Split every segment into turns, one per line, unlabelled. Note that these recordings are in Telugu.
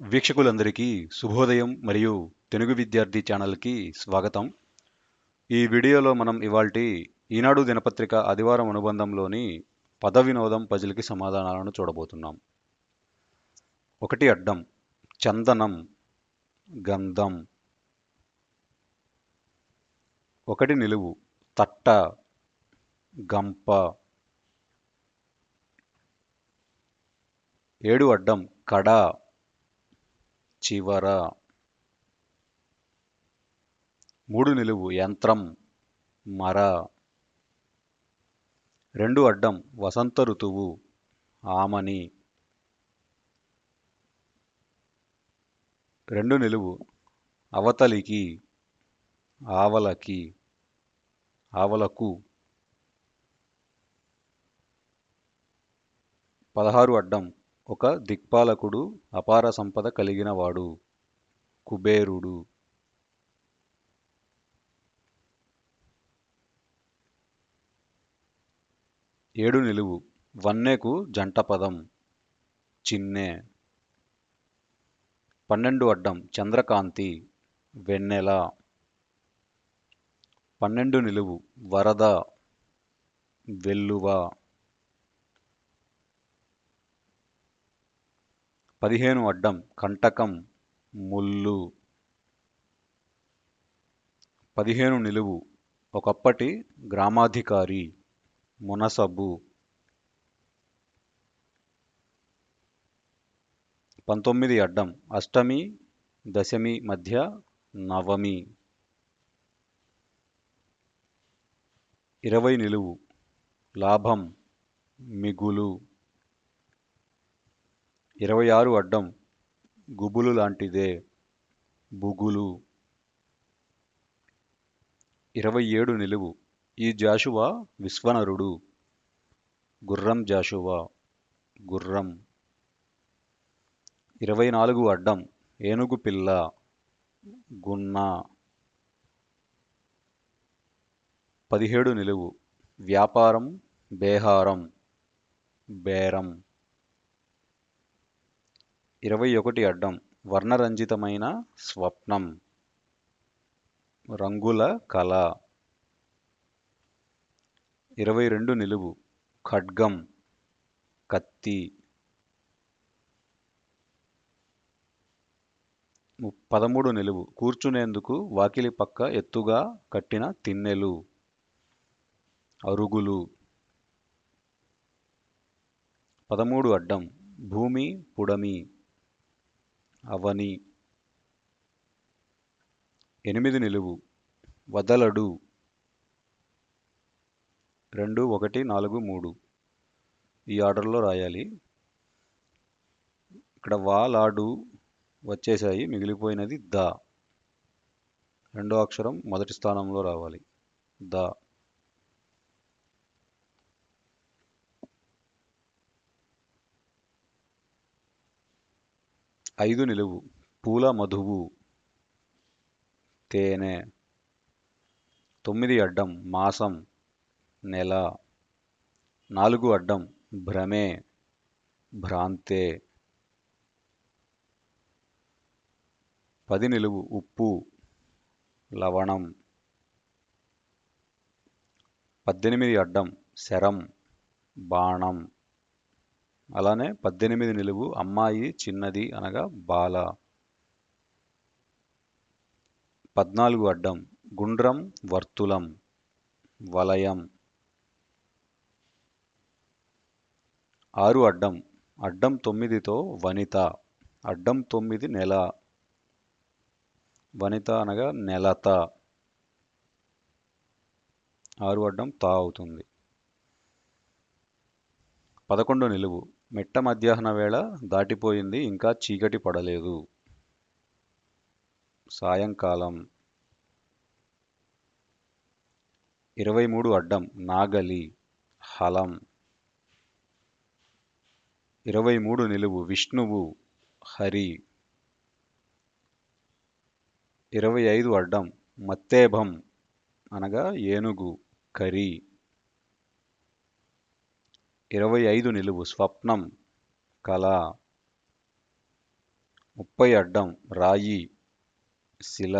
వీక్షకులందరికీ శుభోదయం మరియు తెలుగు విద్యార్థి ఛానల్కి స్వాగతం. ఈ వీడియోలో మనం ఇవాల్టి ఈనాడు దినపత్రిక ఆదివారం అనుబంధంలోని పద వినోదం పజిల్కి సమాధానాలను చూడబోతున్నాం. ఒకటి అడ్డం చందనం గంధం. ఒకటి నిలువు తట్ట గంప. ఏడు అడ్డం కడ. చివర మూడు నిలువు యంత్రం మర. రెండు అడ్డం వసంత ఋతువు ఆమని. రెండు నిలువు అవతలికి ఆవలకి ఆవలకు. పదహారు అడ్డం ఒక దిక్పాలకుడు అపార సంపద కలిగినవాడు. కుబేరుడు. ఏడు నిలువు. వన్నెకు జంట పదం. పన్నెండు అడ్డం. చంద్రకాంతి. వెన్నెల. పన్నెండు నిలువు. వరద. వెల్లువ. పదిహేను అడ్డం కంటకం ముళ్ళు. పదిహేను నిలువు ఒకప్పటి గ్రామాధికారి మునసబు. పంతొమ్మిది అడ్డం అష్టమి దశమి మధ్య నవమి. ఇరవై నిలువు లాభం మిగులు. ఇరవై ఆరు అడ్డం గుబులు లాంటిదే బుగులు. ఇరవై ఏడు నిలువు. ఈ జాషువా విశ్వనరుడు. గుర్రం జాషువా. గుర్రం. ఇరవై నాలుగు అడ్డం ఏనుగు పిల్ల. గున్న. పదిహేడు నిలువు. వ్యాపారం బేహారం. బేరం. ఇరవై ఒకటి అడ్డం వర్ణరంజితమైన స్వప్నం. రంగుల కళ. ఇరవై రెండు నిలువు. ఖడ్గం. కత్తి. పదమూడు నిలువు. కూర్చునేందుకు వాకిలి పక్క ఎత్తుగా కట్టిన తిన్నెలు. అరుగులు. పదమూడు అడ్డం. భూమి పుడమి. అవని. ఎనిమిది నిలువు. వదలడు. రెండు ఒకటి నాలుగు మూడు. ఈ ఆర్డర్లో రాయాలి. ఇక్కడ వాలాడు వచ్చేసాయి మిగిలిపోయినది ద. రెండో అక్షరం మొదటి స్థానంలో రావాలి. ద. ఐదు నిలువు. పూల మధువు. తేనె. తొమ్మిది అడ్డం. మాసం. నెల. నాలుగు అడ్డం. భ్రమే. భ్రాంతే. పది నిలువు. ఉప్పు. లవణం. పద్దెనిమిది అడ్డం. శరం. బాణం. అలానే పద్దెనిమిది నిలువు అమ్మాయి చిన్నది అనగా బాల. పద్నాలుగు అడ్డం గుండ్రం వర్తులం వలయం. ఆరు అడ్డం అడ్డం తొమ్మిదితో వనిత అడ్డం తొమ్మిది నెల. వనిత అనగా నెలత. ఆరు అడ్డం తా అవుతుంది. పదకొండు నిలువు మెట్ట మధ్యాహ్న వేళ దాటిపోయింది ఇంకా చీకటి పడలేదు. సాయంకాలం ఇరవై మూడు అడ్డం నాగలి హలం. ఇరవై మూడు నిలువు విష్ణువు హరి. ఇరవై ఐదు అడ్డం మత్తేభం అనగా ఏనుగు కరి. ఇరవై ఐదు నిలువు స్వప్నం కళ ముప్పై అడ్డం రాయి శిల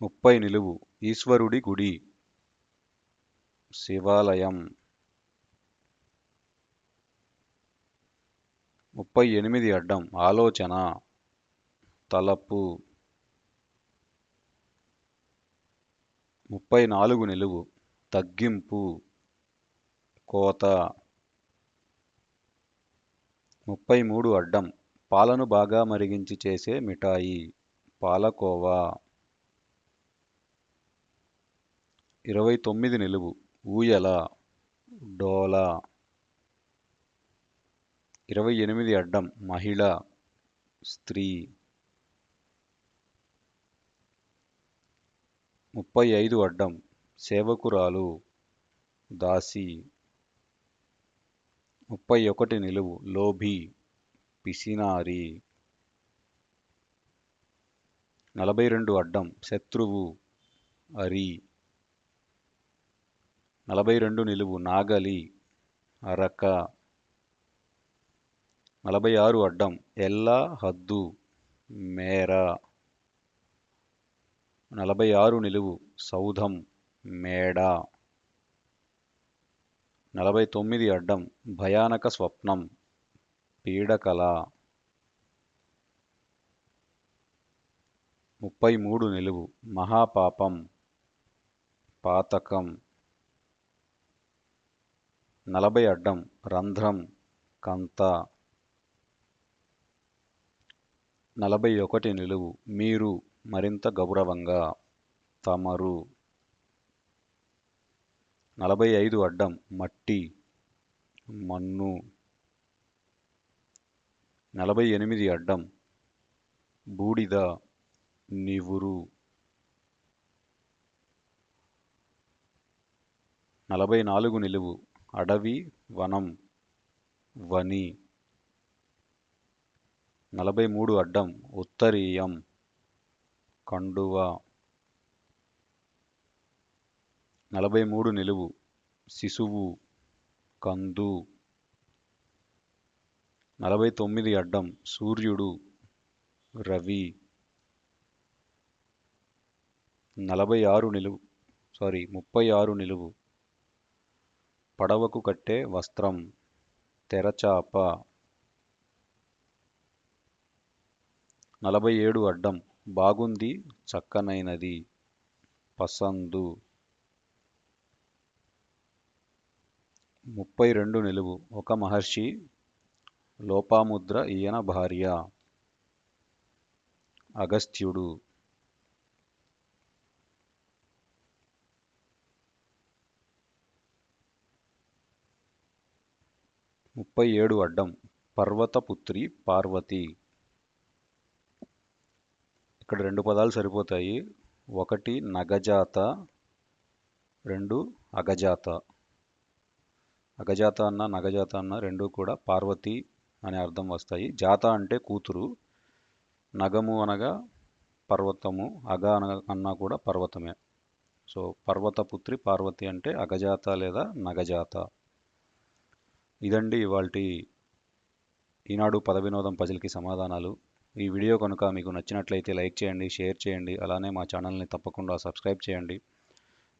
ముప్పై నిలువు ఈశ్వరుడి గుడి శివాలయం ముప్పై ఎనిమిది అడ్డం ఆలోచన తలపు ముప్పై నాలుగు నిలువు తగ్గింపు కోత. ముప్పై మూడు అడ్డం. పాలను బాగా మరిగించి చేసే మిఠాయి. పాలకోవా. ఇరవై తొమ్మిది నిలువు. ఊయల. డోల. ఇరవై ఎనిమిది అడ్డం. మహిళ. స్త్రీ. ముప్పై ఐదు అడ్డం. సేవకురాలు దాసి ముప్పై ఒకటి నిలువు లోభి పిసినారి నలభై రెండు అడ్డం శత్రువు అరి నలభై రెండు నిలువు నాగలి అరక నలభై ఆరు అడ్డం ఎల్ల హద్దు మేర నలభై ఆరు నిలువు సౌధం మేడ. నలభై తొమ్మిది అడ్డం భయానక స్వప్నం పీడకల ముప్పై మూడు నిలువు మహాపాపం పాతకం. నలభై అడ్డం రంధ్రం కంత. నలభై ఒకటి నిలువు మీరు మరింత గౌరవంగా తమరు. నలభై ఐదు అడ్డం మట్టి మన్ను. నలభై ఎనిమిది అడ్డం బూడిద నివురు. నలభై నాలుగు నిలువు అడవి వనం వని. నలభై మూడు అడ్డం ఉత్తరీయం కండువ. నలభై మూడు నిలువు. శిశువు కందు. నలభై తొమ్మిది అడ్డం. సూర్యుడు రవి. నలభై ఆరు నిలువు. సారీ ముప్పై ఆరు నిలువు. పడవకు కట్టే వస్త్రం. తెరచాప. నలభై ఏడు అడ్డం. బాగుంది చక్కనైనది. పసందు. ముప్పై రెండు నిలువు. ఒక మహర్షి లోపాముద్ర ఈయన భార్య. అగస్త్యుడు. ముప్పై ఏడు అడ్డం. పర్వతపుత్రి పార్వతి. ఇక్కడ రెండు పదాలు సరిపోతాయి. ఒకటి నగజాత రెండు అగజాత. అగజాత అన్న నగజాత అన్న రెండు కూడా పార్వతి అనే అర్థం వస్తాయి. జాత అంటే కూతురు నగము అనగా పర్వతము అగ అనగా అన్నా కూడా పర్వతమే. సో పర్వతపుత్రి పార్వతి అంటే అగజాత లేదా నగజాత. ఇదండి ఇవాల్టి ఈనాడు పద వినోదం పజిల్కి సమాధానాలు. ఈ వీడియో కనుక మీకు నచ్చినట్లయితే లైక్ చేయండి షేర్ చేయండి అలానే మా ఛానల్ని తప్పకుండా సబ్స్క్రైబ్ చేయండి.